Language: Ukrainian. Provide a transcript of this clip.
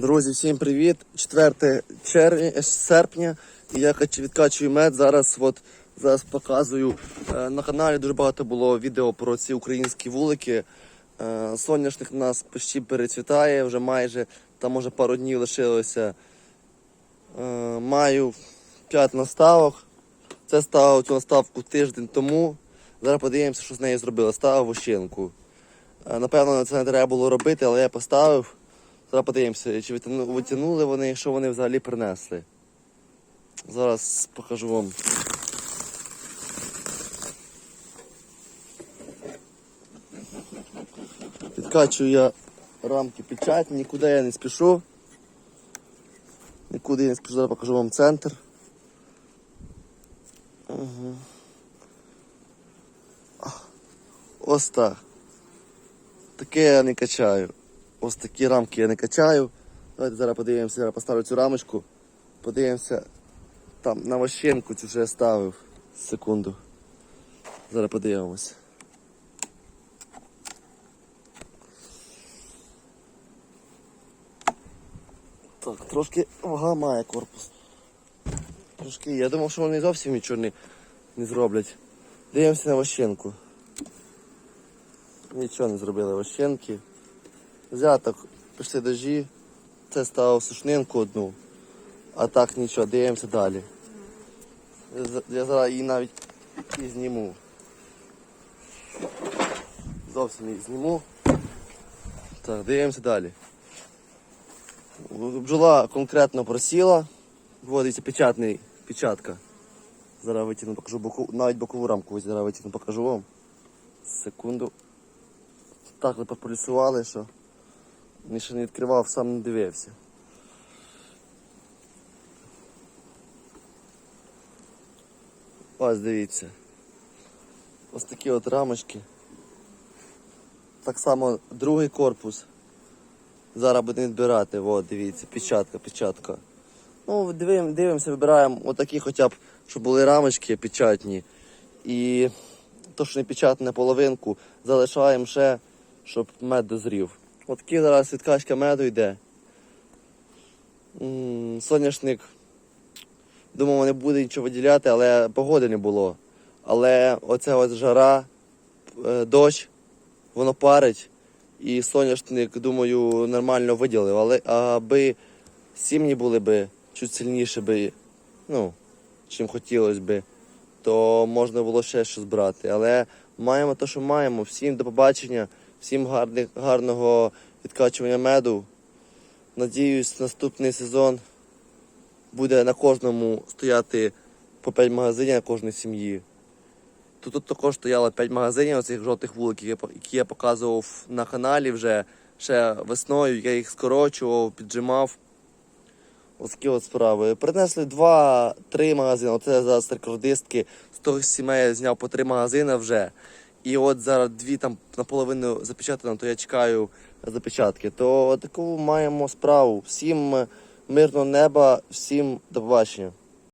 Друзі, всім привіт! 4 червня, серпня. І я відкачую мед. Зараз от, зараз показую. Е, На каналі дуже багато було відео про ці українські вулики. Е, Соняшник нас почти перецвітає, вже майже, там може пару днів лишилося. Е, Маю 5 наставок. Це ставив цю наставку тиждень тому. Зараз подивимося, що з нею зробили. Ставив вощинку. Е, Напевно, це не треба було робити, але я поставив. Зараз подивимося, чи витягнули вони, що вони взагалі принесли. Зараз покажу вам. Підкачую я рамки печать, нікуди я не спішу. Нікуди я не спішу, зараз покажу вам центр. Ось так. Таке я не качаю. Ось такі рамки я не качаю. Давайте зараз подивимося, зараз поставлю цю рамочку. Подивимося там на вощенку цю що я ставив. Секунду. Зараз подивимося. Так, трошки вага має корпус. Трошки. Я думав, що вони зовсім нічого не, не зроблять. Дивимося на вощенку. Нічого не зробили вощенки. Взяток пішли дожі. Це ставив сушнинку одну. А так нічого, дивимося далі. Я зараз її навіть і зніму. Зовсім її зніму. Так, дивимося далі. Бджола конкретно просіла. Вводиться печатний, печатка. Зараз витягну, покажу боку, навіть бокову рамку зараз витягну, покажу вам. Секунду. Так ви пополісували, що ні ще не відкривав, сам не дивився. Ось дивіться. Ось такі от рамочки. Так само другий корпус. Зараз будемо відбирати. От, дивіться, печатка, печатка. Ну, дивим, дивимося, вибираємо отакі хоча б, щоб були рамочки печатні. І то, що не печатне половинку, залишаємо ще, щоб мед дозрів. От такий зараз відкачка меду йде. Соняшник. Думав, не буде нічого виділяти, але погоди не було. Але оця ось жара, е, дощ, воно парить. І соняшник, думаю, нормально виділив. Але аби сім'ї були би чуть сильніше би, ну, чим хотілося би, то можна було ще щось брати. Але маємо те, що маємо. Всім до побачення, всім гарних, гарного відкачування меду. Надіюсь, наступний сезон буде на кожному стояти по 5 магазинів на кожній сім'ї. Тут, тут також стояло 5 магазинів оцих жовтих вуликів, які я- показував на каналі вже ще весною. Я їх скорочував, піджимав. Ось такі от справи. Принесли два-три магазини. Оце зараз рекордистки. З того сімей я зняв по три магазини вже. І от зараз дві там наполовину запечатано, то я чекаю запечатки. То таку маємо справу. Всім мирного неба, всім до побачення.